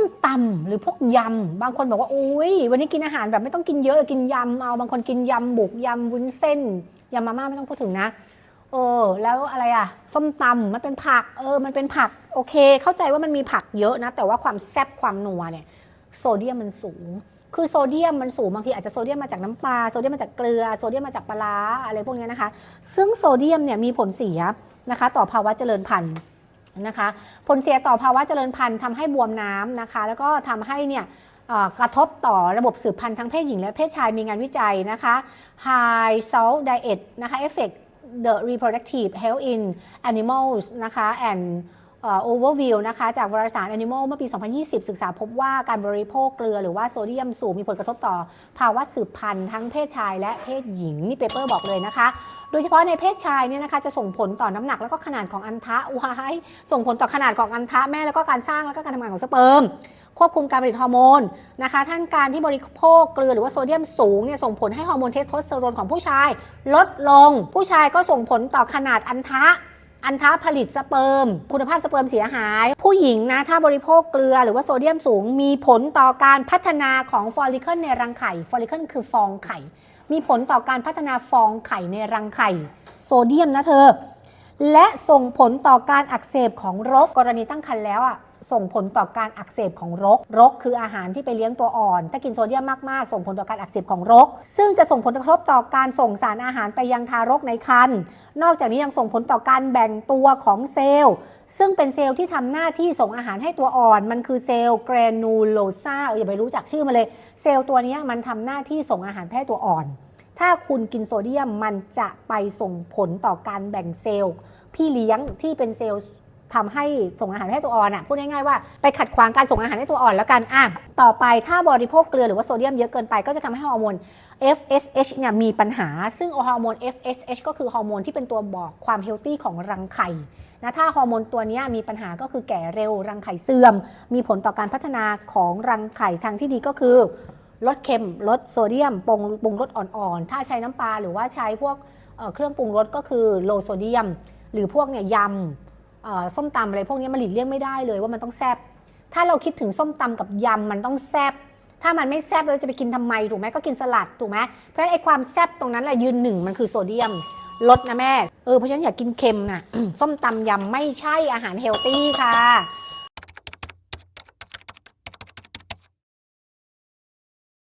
มตำหรือพวกยำ บางคนบอกว่าโอ้ยวันนี้กินอาหารแบบไม่ต้องกินเยอะกินยำเอาบางคนกินยำบุกยำวุ้นเส้นยำมาม่าไม่ต้องพูดถึงนะเออแล้วอะไรอะส้มตำมันเป็นผักเออมันเป็นผักโอเค เข้าใจว่ามันมีผักเยอะนะ แต่ว่าความแซ่บความนัวเนี่ยโซเดียมมันสูง คือโซเดียมมันสูงบางทีอาจจะโซเดียมมาจากน้ำปลาโซเดียมมาจากเกลือโซเดียมมาจากปลาอะไรพวกนี้นะคะ ซึ่งโซเดียมเนี่ยมีผลเสียนะคะ ต่อภาวะเจริญพันธุ์ นะคะ ผลเสียต่อภาวะเจริญพันธุ์ทำให้บวมน้ำนะคะ แล้วก็ทำให้เนี่ยกระทบต่อระบบสืบพันธุ์ทั้งเพศหญิงและเพศชายมีงานวิจัยนะคะ High Salt Diet นะคะ Effect the reproductive health in animals นะคะ and เอ่อ overview นะคะจากวารสาร Animal เมื่อปี 2020 ศึกษาพบว่าการบริโภคเกลือหรือว่าโซเดียมสูงมีผลกระทบต่อ ภาวะสืบพันธุ์ทั้งเพศชายและเพศหญิง นี่เปเปอร์บอกเลยนะคะ โดยเฉพาะในเพศชายเนี่ยนะคะจะส่งผลต่อน้ำหนักแล้วก็ขนาดของอันทะวายส่งผลต่อขนาดของอันทะแม่แล้วก็การสร้างแล้วก็การทำงานของสเปิร์มควบคุมการผลิตฮอร์โมนนะคะท่านการที่บริโภคเกลือหรือว่าโซเดียมสูงเนี่ยส่งผลให้ฮอร์โมนเทสโทสเตอโรนของผู้ชาย ลดลง ผู้ชายก็ส่งผลต่อขนาดอันทะ อันท้าผลิตสเปิร์ม คุณภาพสเปิร์มเสียหาย ผู้หญิงนะถ้าบริโภคเกลือหรือว่าโซเดียมสูง มีผลต่อการพัฒนาของฟอลิเคิลในรังไข่ฟอลิเคิลคือฟองไข่ มีผลต่อการพัฒนาฟองไข่ในรังไข่ โซเดียมนะเธอ และส่งผลต่อการอักเสบของรกกรณีตั้งครรภ์แล้วอะ ส่งผลต่อการอักเสบของรก รกคืออาหารที่ไปเลี้ยงตัวอ่อน ถ้ากินโซเดียมมากๆ ส่งผลต่อการอักเสบของรก ซึ่งจะส่งผลกระทบต่อการส่งสารอาหารไปยังทารกในครรภ์ นอกจากนี้ยังส่งผลต่อการแบ่งตัวของเซลล์ ซึ่งเป็นเซลล์ที่ทำหน้าที่ส่งอาหารให้ตัวอ่อน มันคือเซลล์แกรนูโลซาอย่าไปรู้จักชื่อมาเลย เซลล์ตัวนี้มันทำหน้าที่ส่งอาหารให้ตัวอ่อน ถ้าคุณกินโซเดียมมันจะไปส่งผลต่อการแบ่งเซลล์พี่เลี้ยงที่เป็นเซลล์ ทำให้ส่งอาหารให้ตัวอ่อนอะพูดง่ายๆว่าไปขัดขวางการส่งอาหารให้ตัวอ่อนแล้วกันอะต่อไปถ้าบริโภคเกลือหรือว่าโซเดียมเยอะเกินไปก็จะทำให้ฮอร์โมน FSH เนี่ยมีปัญหา ซึ่งฮอร์โมน FSH ก็คือฮอร์โมนที่เป็นตัวบอกความเฮลตี้ของรังไข่นะถ้าฮอร์โมนตัวนี้มีปัญหาก็คือแก่เร็วรังไข่เสื่อม มีผลต่อการพัฒนาของรังไข่ทางที่ดีก็คือลดเค็มลดโซเดียมปรุงปรุงรสอ่อนๆ ถ้าใช้น้ำปลาหรือว่าใช้พวกเครื่องปรุงรสก็คือโลโซเดียม หรือพวกเนี่ยยำ ส้มตำอะไรพวกนี้มันหลีกเลี่ยงไม่ได้เลยว่ามันต้องแซบถ้าเราคิดถึงส้มตำกับยำมันต้องแซบถ้ามันไม่แซบเราจะไปกินทำไมถูกไหมก็กินสลัดถูกไหมเพราะฉะนั้นไอ้ความแซบตรงนั้นแหละยืนหนึ่งมันคือโซเดียมลดนะแม่เออเพราะฉะนั้นอย่ากกินเค็มนะส้มตำยำไม่ใช่อาหารเฮลตี้ค่ะ